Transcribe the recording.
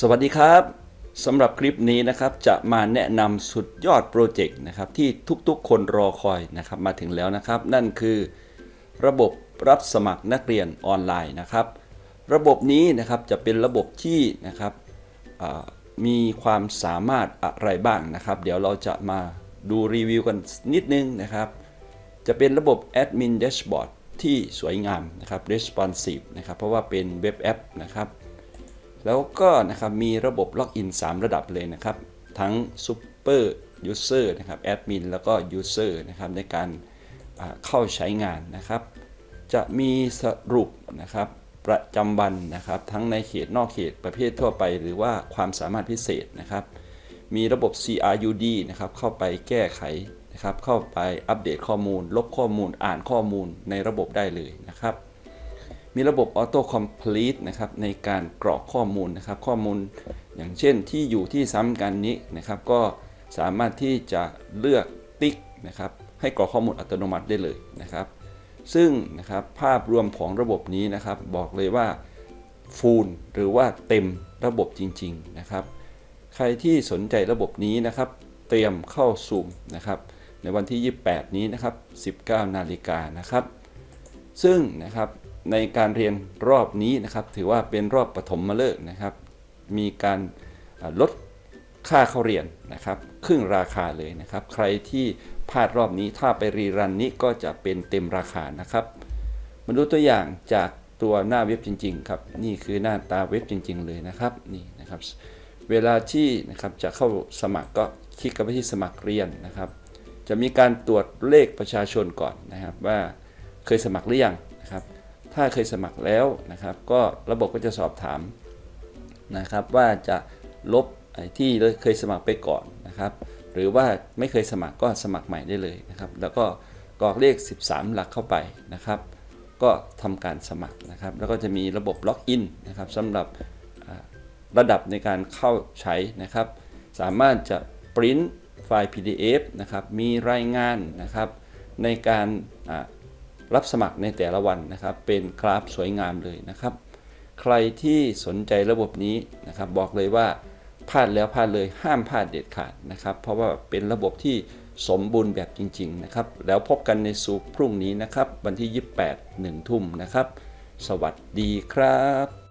สวัสดีครับสำหรับคลิปนี้นะครับจะมาแนะนำสุดยอดโปรเจกต์นะครับที่ทุกๆ คนรอคอยนะครับมาถึงแล้วนะครับ นั่นคือ ระบบรับสมัครนักเรียนออนไลน์นะครับ ระบบนี้นะครับจะเป็นระบบที่นะครับมีความสามารถอะไรบ้างนะครับ เดี๋ยวเราจะมาดูรีวิวกันนิดนึงนะครับ จะเป็นระบบ Admin Dashboard ที่สวยงามนะครับ responsive นะครับเพราะว่าเป็นเว็บแอปนะครับ แล้วก็นะครับมีระบบล็อกอิน 3 ระดับเลยนะครับ ทั้ง Super User นะครับ Admin แล้วก็ User นะครับในการเข้าใช้งานนะครับ จะมีสรุปนะครับประจำวันนะครับ ทั้งในเขตนอกเขตประเภททั่วไป หรือว่าความสามารถพิเศษนะครับ มีระบบ CRUD นะครับเข้าไปแก้ไขนะครับ เข้าไปอัปเดตข้อมูล ลบข้อมูลอ่านข้อมูลในระบบได้เลยนะครับ มีระบบ Auto Complete นะครับในการกรอกข้อมูลนะครับ ข้อมูลอย่างเช่นที่อยู่ที่ซ้ำกันนี้นะครับ ก็สามารถที่จะเลือกติ๊กนะครับ ให้กรอกข้อมูลอัตโนมัติได้เลยนะครับ ซึ่งนะครับภาพรวมของระบบนี้นะครับ บอกเลยว่าฟูลหรือว่าเต็มระบบจริง ๆนะครับ ใครที่สนใจระบบนี้นะครับ เตรียมเข้าซูมนะครับ ในวันที่ 28 นี้นะครับ 19 นาฬิกานะครับ ซึ่งนะครับ ในการเรียนรอบนี้นะครับ ถือว่าเป็นรอบปฐมฤกษ์นะครับ มีการลดค่าเข้าเรียนนะครับ ครึ่งราคาเลยนะครับ ใครที่พลาดรอบนี้ถ้าไปรีรันนี้ก็จะเป็นเต็มราคานะครับมาดูตัวอย่างจากตัวหน้าเว็บจริง ๆ ครับ นี่คือหน้าตาเว็บจริง ๆ เลยนะครับนี่นะครับ เวลาที่นะครับจะเข้าสมัครก็คลิกไปที่สมัครเรียนนะครับ จะมีการตรวจเลขประชาชนก่อนนะครับ ว่าเคยสมัครหรือยังนะครับ ถ้าเคยสมัครแล้วนะครับ ก็ระบบก็จะสอบถามนะครับว่าจะลบที่เคยสมัครไปก่อนนะครับ หรือว่าไม่เคยสมัครก็สมัครใหม่ได้เลยนะครับ แล้วก็กรอกเลข 13 หลักเข้าไปนะครับ ก็ทำการสมัครนะครับ แล้วก็จะมีระบบล็อกอินนะครับสำหรับระดับในการเข้าใช้นะครับ สามารถจะปริ้นไฟล์ PDF นะครับ มีรายงานนะครับในการ รับสมัครในแต่ละวันนะครับ เป็นกราฟสวยงามเลยนะครับ ใครที่สนใจระบบนี้นะครับ บอกเลยว่าพลาดแล้วพลาดเลยห้ามพลาดเด็ดขาดนะครับ เพราะว่าเป็นระบบที่สมบูรณ์แบบจริง ๆ นะครับ แล้วพบกันในซูปพรุ่งนี้นะครับ วันที่ 28 1 ทุ่มนะครับ สวัสดีครับ